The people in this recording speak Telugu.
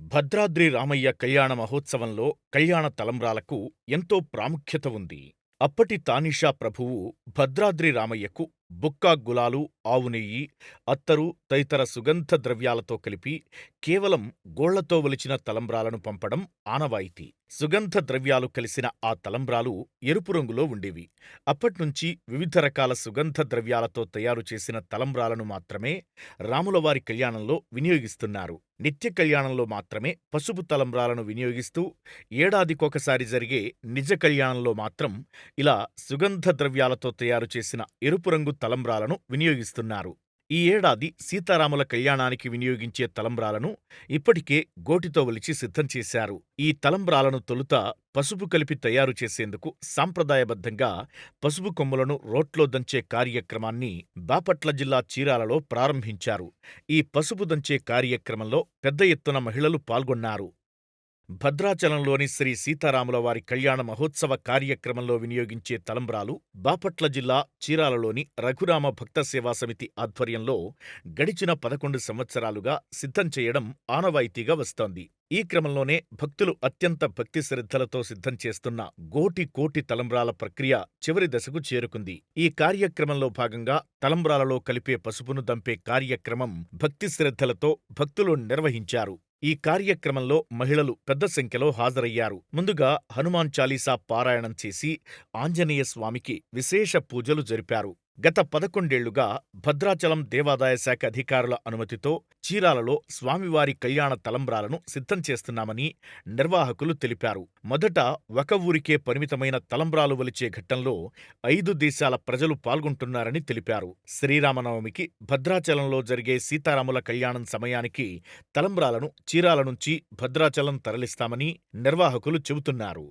భద్రాద్రి రామయ్య కళ్యాణ మహోత్సవంలో కళ్యాణ తలంబ్రాలకు ఎంతో ప్రాముఖ్యత ఉంది. అప్పటి తానీషా ప్రభువు భద్రాద్రి రామయ్యకు బుక్కా గులాలు, ఆవు నెయ్యి, అత్తరు తదితర సుగంధ ద్రవ్యాలతో కలిపి కేవలం గోళ్ళతో ఒలిచిన తలంబ్రాలను పంపడం ఆనవాయితీ. సుగంధ ద్రవ్యాలు కలిసిన ఆ తలంబ్రాలు ఎరుపు రంగులో ఉండేవి. అప్పట్నుంచి వివిధ రకాల సుగంధ ద్రవ్యాలతో తయారు చేసిన తలంబ్రాలను మాత్రమే రాములవారి కళ్యాణంలో వినియోగిస్తున్నారు. నిత్య కళ్యాణంలో మాత్రమే పసుపు తలంబ్రాలను వినియోగిస్తూ ఏడాదికొకసారి జరిగే నిజ కళ్యాణంలో మాత్రం ఇలా సుగంధ ద్రవ్యాలతో తయారు చేసిన ఎరుపు రంగు తలంబ్రాలను వినియోగిస్తున్నారు. ఈ ఏడాది సీతారాముల కళ్యాణానికి వినియోగించే తలంబ్రాలను ఇప్పటికే గోటితో ఒలిచి సిద్ధం చేశారు. ఈ తలంబ్రాలను తొలుత పసుపు కలిపి తయారు చేసేందుకు సాంప్రదాయబద్ధంగా పసుపు కొమ్ములను రోట్లో దంచే కార్యక్రమాన్ని బాపట్ల జిల్లా చీరాలలో ప్రారంభించారు. ఈ పసుపు దంచే కార్యక్రమంలో పెద్ద ఎత్తున మహిళలు పాల్గొన్నారు. భద్రాచలంలోని శ్రీ సీతారాముల వారి కళ్యాణ మహోత్సవ కార్యక్రమంలో వినియోగించే తలంబ్రాలు బాపట్ల జిల్లా చీరాలలోని రఘురామ భక్త సేవా సమితి ఆధ్వర్యంలో గడిచిన పదకొండు సంవత్సరాలుగా సిద్ధం చేయడం ఆనవాయితీగా వస్తోంది. ఈ క్రమంలోనే భక్తులు అత్యంత భక్తి శ్రద్ధలతో సిద్ధం చేస్తున్న గోటి కోటి తలంబ్రాల ప్రక్రియ చివరి దశకు చేరుకుంది. ఈ కార్యక్రమంలో భాగంగా తలంబ్రాలలో కలిపే పసుపును దంపే కార్యక్రమం భక్తి శ్రద్ధలతో భక్తులు నిర్వహించారు. ఈ కార్యక్రమంలో మహిళలు పెద్ద సంఖ్యలో హాజరయ్యారు. ముందుగా హనుమాన్ చాలీసా పారాయణం చేసి ఆంజనేయ స్వామికి విశేష పూజలు జరిపారు. గత పదకొండేళ్ళుగా భద్రాచలం దేవాదాయ శాఖ అధికారుల అనుమతితో చీరాలలో స్వామివారి కళ్యాణ తలంబ్రాలను సిద్ధం చేస్తున్నామని నిర్వాహకులు తెలిపారు. మొదట ఒక ఊరికే పరిమితమైన తలంబ్రాలు వలిచే ఘట్టంలో ఐదు దేశాల ప్రజలు పాల్గొంటున్నారని తెలిపారు. శ్రీరామనవమికి భద్రాచలంలో జరిగే సీతారాముల కళ్యాణం సమయానికి తలంబ్రాలను చీరాల నుంచి భద్రాచలం తరలిస్తామని నిర్వాహకులు చెబుతున్నారు.